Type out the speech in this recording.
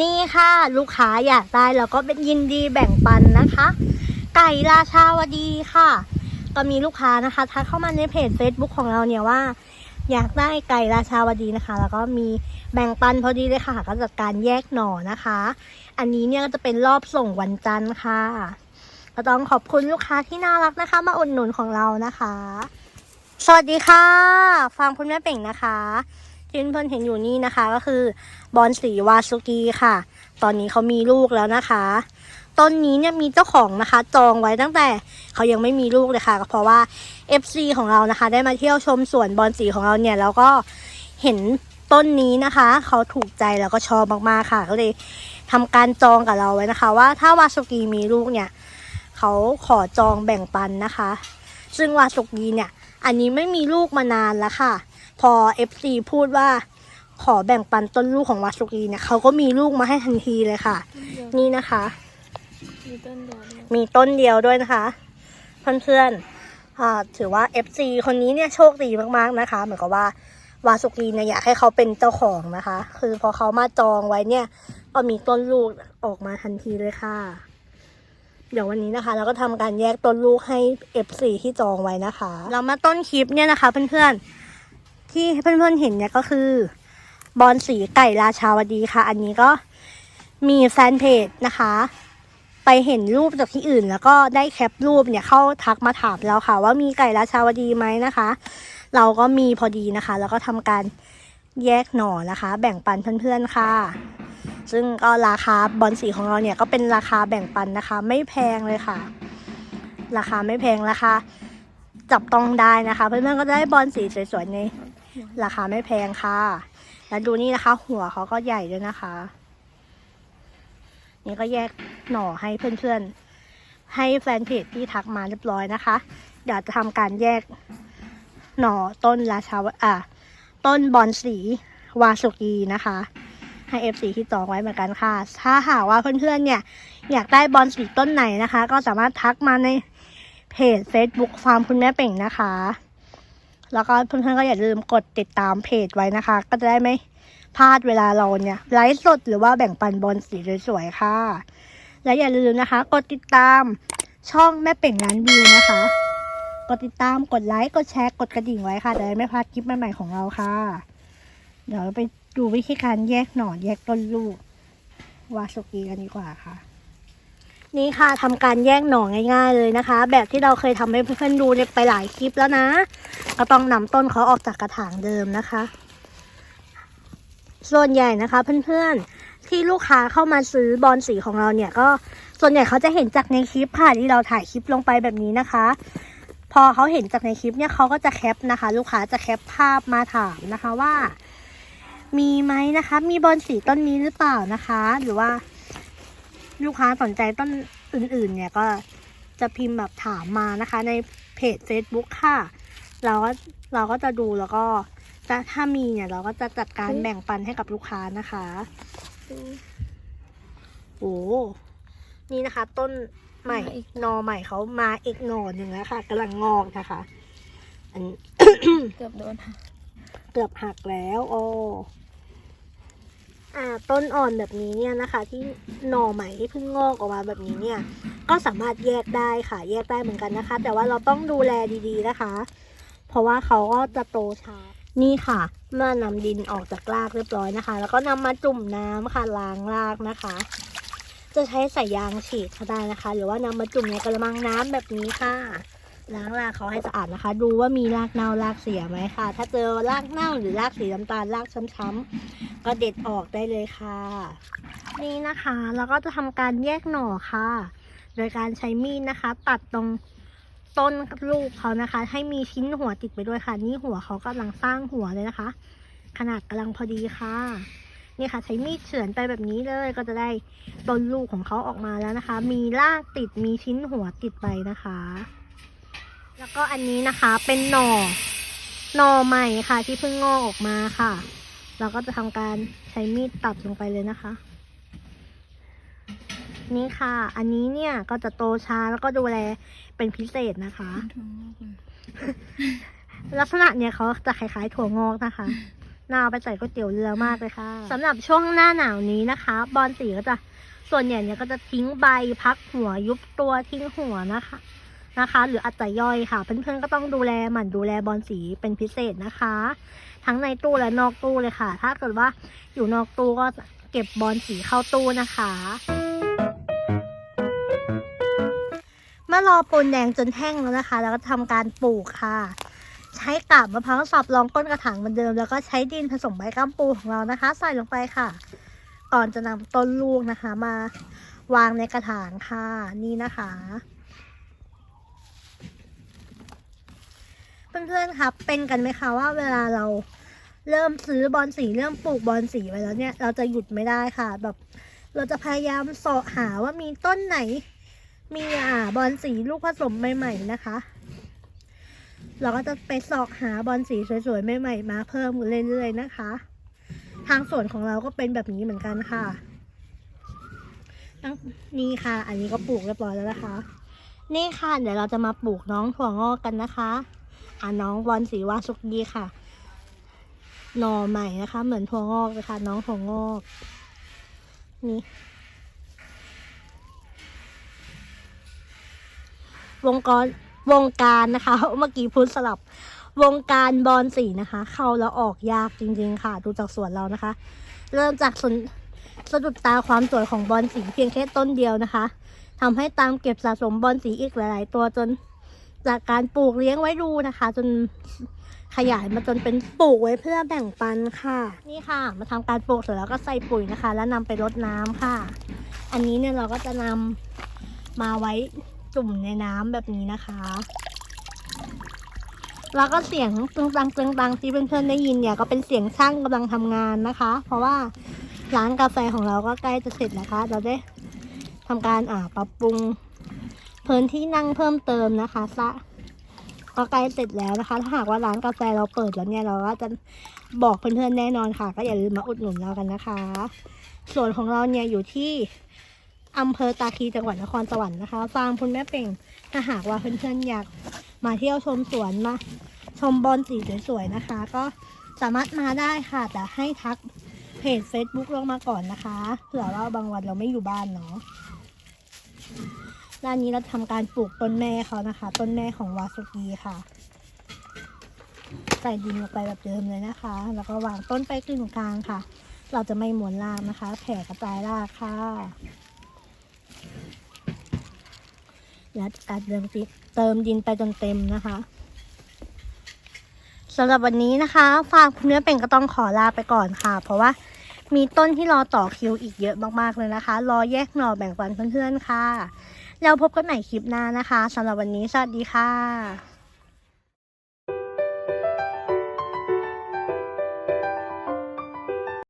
นี่ค่ะ ลูกค้าอยากได้แล้วก็เป็นยินดีแบ่งปันนะคะ ไก่ราชาวดีค่ะก็มีลูกค้านะคะทักเข้ามาในเพจ Facebook ของเราเนี่ยว่า อยากได้ไก่ราชาวดีนะคะ แล้วก็มีแบ่งปันพอดีเลยค่ะ ก็จัดการแยกหน่อนะคะ อันนี้เนี่ยก็จะเป็นรอบส่งวันจันทร์ค่ะก็ต้องขอบคุณลูกค้าที่น่ารักนะคะ มาอุดหนุนของเรานะคะ สวัสดีค่ะ ฟังคุณแม่เป่งนะคะ ที่เพื่อนเห็นอยู่นี่นะคะก็คือบอนสีวาสุกีค่ะ ตอนนี้เขามีลูกแล้วนะคะ ต้นนี้เนี่ยมีเจ้าของนะคะ จองไว้ตั้งแต่เขายังไม่มีลูกเลยค่ะ ก็เพราะว่า FC ของเรานะคะ ได้มาเที่ยวชมสวนบอนสีของเราเนี่ยแล้วก็เห็นต้นนี้นะคะ เขาถูกใจแล้วก็ชอบมากๆค่ะ ก็เลยทำการจองกับเราไว้นะคะ ว่าถ้าวาสุกีมีลูกเนี่ยเขาขอจองแบ่งปันนะคะ ซึ่งวาสุกีเนี่ย อันนี้ไม่มีลูกมานานแล้วค่ะ พอ FC พูดว่าขอแบ่งปันต้นลูกของวาสุกีเนี่ยเขาก็มีลูกมาให้ทันทีเลยค่ะ นี่นะคะ มีต้นเดียวด้วยมีต้นเดียวด้วยนะคะเพื่อนๆอ่าถือว่า FC คนนี้เนี่ยโชคดีมากๆนะคะ เหมือนกับว่าวาสุกีเนี่ยอยากให้เขาเป็นเจ้าของนะคะ คือพอเขามาจองไว้เนี่ย ก็มีต้นลูกออกมาทันทีเลยค่ะ เดี๋ยววันนี้นะคะ เราก็ทำการแยกต้นลูกให้ F4 ที่จองไว้นะคะ เรามาต้นคลิปเนี่ยนะคะเพื่อนๆ ที่เพื่อนๆเห็นเนี่ยก็คือบอลสีไก่ราชาวดีค่ะ อันนี้ก็มีแฟนเพจนะคะ ไปเห็นรูปจากที่อื่น แล้วก็ได้แคปรูปเนี่ยเข้าทักมาถามเราค่ะ ว่ามีไก่ราชาวดีไหมนะคะ เราก็มีพอดีนะคะ แล้วก็ทำการแยกหน่อนะคะ แบ่งปันเพื่อนๆค่ะ ซึ่งก็ราคาบอลสีของเราเนี่ยก็เป็นราคาแบ่งปันนะคะ ไม่แพงเลยค่ะ ราคาไม่แพงราคาจับต้องได้นะคะ เพื่อนๆก็ได้บอลสีสวยๆใน ราคาไม่แพงค่ะ แล้วดูนี่นะคะ หัวเขาก็ใหญ่ด้วยนะคะ นี่ก็แยกหน่อให้เพื่อนๆ ให้แฟนเพจที่ทักมาเรียบร้อยนะคะ เดี๋ยวจะทำการแยกหน่อต้นราชาวอะต้นบอลสีวาสุกีนะคะให้ FC ที่จองไว้เหมือนกันค่ะ ถ้าหากว่าเพื่อนๆ เนี่ย อยากได้บอลสีต้นไหนนะคะ ก็สามารถทักมาในเพจ Facebook ฟาร์มคุณแม่เป่งนะคะ แล้วก็เพื่อนๆก็อย่าลืมกดติดตามเพจไว้นะคะ ก็จะได้ไม่พลาดเวลาเราเนี่ยไลฟ์สดหรือว่าแบ่งปันบอลสีสวยๆค่ะ และอย่าลืมนะคะ กดติดตามช่องแม่เป่งร้านวิวนะคะ กดติดตามกดไลค์กดแชร์กดกระดิ่งไว้ค่ะจะได้ไม่พลาดคลิปใหม่ๆของเราค่ะ เดี๋ยวเราไปดูวิธีการแยกหน่อแยกต้นลูกวาสุกีกันดีกว่าค่ะ นี่ค่ะทำการแยกหน่อง่ายๆเลยนะคะ แบบที่เราเคยทำให้เพื่อนๆดูไปหลายคลิปแล้วนะ ก็ต้องนำต้นเขาออกจากกระถางเดิมนะคะ ส่วนใหญ่นะคะเพื่อนๆที่ลูกค้าเข้ามาซื้อบอลสีของเราเนี่ยก็ส่วนใหญ่เขาจะเห็นจากในคลิปค่ะที่เราถ่ายคลิปลงไปแบบนี้นะคะ พอเขาเห็นจากในคลิปเนี่ยเขาก็จะแคปนะคะ ลูกค้าจะแคปภาพมาถามนะคะว่า มีไหมนะคะ มีบอลสีต้นนี้หรือเปล่านะคะ หรือว่า ลูกค้าสนใจต้นอื่นๆ เนี่ยก็จะพิมพ์แบบถามมานะคะ ในเพจ Facebook ค่ะ เราก็เราก็จะดูแล้วก็จะถ้ามีเนี่ยเราก็จะจัดการแบ่งปันให้กับลูกค้านะคะโอ้นี่นะคะ ต้นใหม่หนอใหม่เขามาอีกหนอหนึ่งแล้วค่ะกำลังงอกนะคะ อันเกือบโดนค่ะเกือบหักแล้ว โอ้ อ่าต้นอ่อนแบบนี้เนี่ยนะคะ ที่หน่อใหม่ที่เพิ่งงอกออกมาแบบนี้เนี่ย ก็สามารถแยกได้ค่ะ แยกได้เหมือนกันนะคะ แต่ว่าเราต้องดูแลดีๆนะคะ เพราะว่าเขาก็จะโตช้านี่ค่ะ เมื่อนำดินออกจากรากเรียบร้อยนะคะ แล้วก็นำมาจุ่มน้ำค่ะล้างรากนะคะ จะใช้สายยางฉีดก็ได้นะคะ หรือว่านำมาจุ่มในกระมังน้ำแบบนี้ค่ะ ล้างรากเขาให้สะอาดนะคะ ดูว่ามีรากเน่ารากเสียไหมค่ะ ถ้าเจอรากเน่าหรือรากสีน้ำตาลรากช้ำๆ ก็เด็ดออกได้เลยค่ะ นี่นะคะเราก็จะทำการแยกหน่อค่ะ โดยการใช้มีดนะคะ ตัดตรงต้นลูกเขานะคะ ให้มีชิ้นหัวติดไปด้วยค่ะ นี่หัวเขากำลังสร้างหัวเลยนะคะ ขนาดกำลังพอดีค่ะนี่ค่ะใช้มีดเฉือนไปแบบนี้เลยก็จะได้ต้นลูกของเขาออกมาแล้วนะคะ มีรากติดมีชิ้นหัวติดไปนะคะ แล้วก็อันนี้นะคะเป็นหน่อหน่อใหม่ค่ะที่เพิ่งงอกออกมาค่ะ เราก็จะทำการใช้มีดตัดลงไปเลยนะคะ นี่ค่ะ อันนี้เนี่ยก็จะโตช้าแล้วก็ดูแลเป็นพิเศษนะคะท้องมากเลยลักษณะเนี่ยเขาจะคล้ายๆถั่วงอกนะคะน่าเอาไปใส่ก๋วยเตี๋ยวเรือมากเลยค่ะสำหรับช่วงหน้าหนาวนี้นะคะ บอลสีก็จะส่วนใหญ่เนี่ยก็จะทิ้งใบพักหัวยุบตัวทิ้งหัวนะคะนะคะ หรืออาจจะย่อยค่ะ เพื่อนๆก็ต้องดูแลหมั่นดูแลบอลสีเป็นพิเศษนะคะ ทั้งในตู้และนอกตู้เลยค่ะ ถ้าเกิดว่าอยู่นอกตู้ก็เก็บบอลสีเข้าตู้นะคะเมื่อรอปูนแดงจนแห้งแล้วนะคะ แล้วก็ทำการปลูกค่ะ ใช้กาบมะพร้าวสับรองก้นกระถางเหมือนเดิม แล้วก็ใช้ดินผสมใบก้ามปูของเรานะคะ ใส่ลงไปค่ะ ก่อนจะนำต้นลูกนะคะ มาวางในกระถางค่ะ นี่นะคะ เพื่อนๆครับเป็นกันไหมคะว่าเวลาเราเริ่มซื้อบอลสีเริ่มปลูกบอลสีไว้แล้วเนี่ย เราจะหยุดไม่ได้ค่ะแบบ เราจะพยายามสาะหาว่ามีต้นไหน มีอ่าบอลสีลูกผสมใหม่ๆนะคะ เราก็จะไปสาะหาบอลสีสวยๆใหม่ๆมาเพิ่มเรื่อยๆนะคะ ทางสวนของเราก็เป็นแบบนี้เหมือนกันค่ะตั้งนี่ค่ะ อันนี้ก็ปลูกเรียบร้อยแล้วนะคะ นี่ค่ะ เดี๋ยวเราจะมาปลูกน้องถั่วงอกกันนะคะ อ่าน้องบอลสีวาสุกดีค่ะ หน่อใหม่นะคะ เหมือนถั่วงอกเลยค่ะ น้องถั่วงอก นี่วงกรวงการนะคะ เมื่อกี้พูดสลับ วงการบอลสีนะคะ เข้าแล้วออกยากจริงๆค่ะ ดูจากสวนเรานะคะ เริ่มจากสนสะดุดตาความสวยของบอลสีเพียงแค่ต้นเดียวนะคะทำให้ตามเก็บสะสมบอลสีอีกหลาย ๆ ตัวจน จากการปลูกเลี้ยงไว้ดูนะคะ จนขยายมาจนเป็นปลูกไว้เพื่อแบ่งปันค่ะ นี่ค่ะ มาทำการปลูกเสร็จแล้วก็ใส่ปุ๋ยนะคะ แล้วนำไปรดน้ำค่ะ อันนี้เนี่ยเราก็จะนำมาไว้จุ่มในน้ำแบบนี้นะคะแล้วก็เสียงตึงตังตึงตังที่เพื่อนๆได้ยินเนี่ยก็เป็นเสียงช่างกำลังทำงานนะคะ เพราะว่าร้านกาแฟของเราก็ใกล้จะเสร็จนะคะเราได้ทำการอ่าปรับปรุง พื้นที่นั่งเพิ่มเติมนะคะซะก็ใกล้เสร็จแล้วนะคะ ถ้าหากว่าร้านกาแฟเราเปิดแล้วเนี่ยเราก็จะบอกเพื่อนๆแน่นอนค่ะ ก็อย่าลืมมาอุดหนุนเรากันนะคะ ส่วนของเราเนี่ยอยู่ที่อำเภอตาคีจังหวัดนครสวรรค์นะคะฟาร์มคุณแม่เป่งถ้าหากว่าเพื่อนๆอยากมาเที่ยวชมสวนมาชมบอลสีสวยๆนะคะ ก็สามารถมาได้ค่ะ แต่ให้ทักเพจ Facebook ลงมาก่อนนะคะเผื่อว่าบางวันเราไม่อยู่บ้านเนาะ ด้านนี้เราทำการปลูกต้นแม่เขานะคะ ต้นแม่ของวาสุกีค่ะ ใส่ดินลงไปแบบเดิมเลยนะคะ แล้วก็วางต้นไปกึ่งกลางค่ะ เราจะไม่หมุนรากนะคะ แผ่กระจายรากค่ะและการเติมดินเติมดินไปจนเต็มนะคะสำหรับวันนี้นะคะฝากเนื้อเป็นก็ต้องขอลาไปก่อนค่ะ เพราะว่ามีต้นที่รอต่อคิวอีกเยอะมากๆเลยนะคะ รอแยกหน่อแบ่งปันเพื่อนๆค่ะ แล้วพบกันใหม่คลิปหน้านะคะสำหรับวันนี้สวัสดีค่ะ